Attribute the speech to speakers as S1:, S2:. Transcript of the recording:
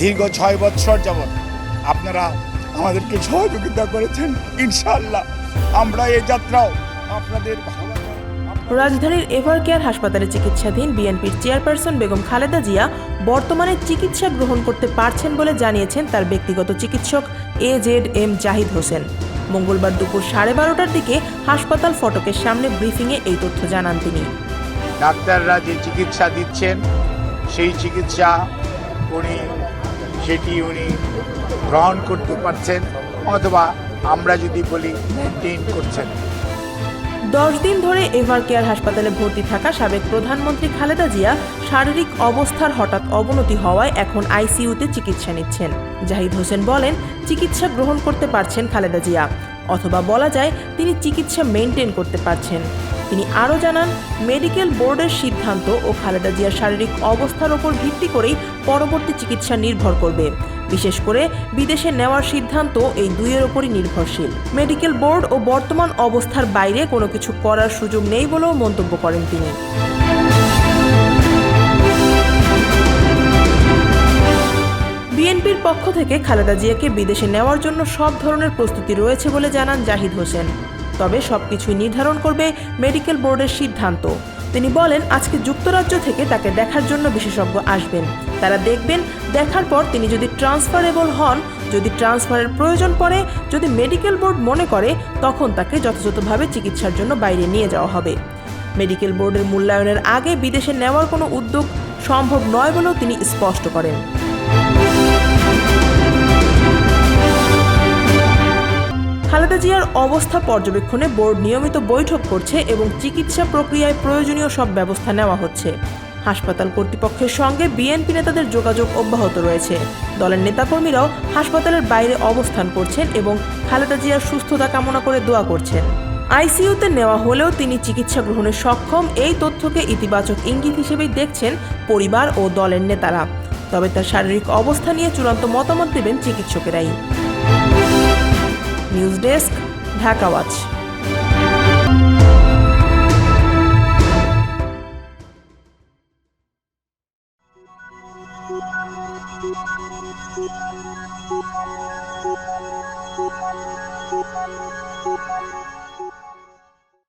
S1: দীর্ঘ ছয় বছর যাবৎ আপনারা আমাদেরকে সহযোগিতা করেছেন ইনশাআল্লাহ। আমরা এই যাত্রাও আপনাদের
S2: রাজধানীর এভার কেয়ার হাসপাতালে চিকিৎসাধীন বিএনপির চেয়ারপারসন বেগম খালেদা জিয়া বর্তমানে চিকিৎসা গ্রহণ করতে পারছেন বলে জানিয়েছেন তার ব্যক্তিগত চিকিৎসক A Z M Zahid Hossain. মঙ্গলবার দুপুর সাড়ে বারোটার দিকে হাসপাতাল ফটকের সামনে ব্রিফিংয়ে এই তথ্য জানান তিনি।
S1: ডাক্তাররা যে চিকিৎসা দিচ্ছেন সেই চিকিৎসা উনি সেটি উনি গ্রহণ করতে পারছেন অথবা আমরা যদি বলি মেনটেন করছেন।
S2: দশ দিন ধরে এভার কেয়ার হাসপাতালে ভর্তি থাকা সাবেক প্রধানমন্ত্রী খালেদা জিয়া শারীরিক অবস্থার হঠাৎ অবনতি হওয়ায় এখন আইসিইউতে চিকিৎসা নিচ্ছেন। জাহিদ হোসেন বলেন, চিকিৎসা গ্রহণ করতে পারছেন খালেদা জিয়া, অথবা বলা যায় তিনি চিকিৎসা মেনটেন করতে পারছেন। তিনি আরও জানান, মেডিকেল বোর্ডের সিদ্ধান্ত ও খালেদা জিয়ার শারীরিক অবস্থার ওপর ভিত্তি করেই পরবর্তী চিকিৎসা নির্ভর করবে। বিশেষ করে বিদেশে নেওয়ার সিদ্ধান্ত এই দুইয়ের ওপরই নির্ভরশীল। মেডিকেল বোর্ড ও বর্তমান অবস্থার বাইরে কোনো কিছু করার সুযোগ নেই বলেও মন্তব্য করেন তিনি। বিএনপির পক্ষ থেকে খালেদা জিয়াকে বিদেশে নেওয়ার জন্য সব ধরনের প্রস্তুতি রয়েছে বলে জানান জাহিদ হোসেন। তবে সবকিছুই নির্ধারণ করবে মেডিকেল বোর্ডের সিদ্ধান্ত। তিনি বলেন, আজকে যুক্তরাজ্য থেকে তাকে দেখার জন্য বিশেষজ্ঞ আসবেন। তারা দেখবেন, দেখার পর তিনি যদি ট্রান্সফারেবল হন, যদি ট্রান্সফারের প্রয়োজন পড়ে, যদি মেডিকেল বোর্ড মনে করে, তখন তাকে যথাযথভাবে চিকিৎসার জন্য বাইরে নিয়ে যাওয়া হবে। মেডিকেল বোর্ডের মূল্যায়নের আগে বিদেশে নেওয়ার কোনো উদ্যোগ সম্ভব নয় বলেও তিনি স্পষ্ট করেন। খালেদা জিয়ার অবস্থা পর্যবেক্ষণে বোর্ড নিয়মিত বৈঠক করছে এবং চিকিৎসা প্রক্রিয়ায় প্রয়োজনীয় সব ব্যবস্থা নেওয়া হচ্ছে। হাসপাতাল কর্তৃপক্ষের সঙ্গে বিএনপি নেতাদের যোগাযোগ অব্যাহত রয়েছে। দলের নেতাকর্মীরাও হাসপাতালের বাইরে অবস্থান করছেন এবং খালেদা জিয়ার সুস্থতা কামনা করে দোয়া করছেন। আইসিইউতে নেওয়া হলেও তিনি চিকিৎসা গ্রহণে সক্ষম, এই তথ্যকে ইতিবাচক ইঙ্গিত হিসেবেই দেখছেন পরিবার ও দলের নেতারা। তবে তার শারীরিক অবস্থা নিয়ে চূড়ান্ত মতামত দেবেন চিকিৎসকেরাই। News desk Dhaka watch
S3: Thank you.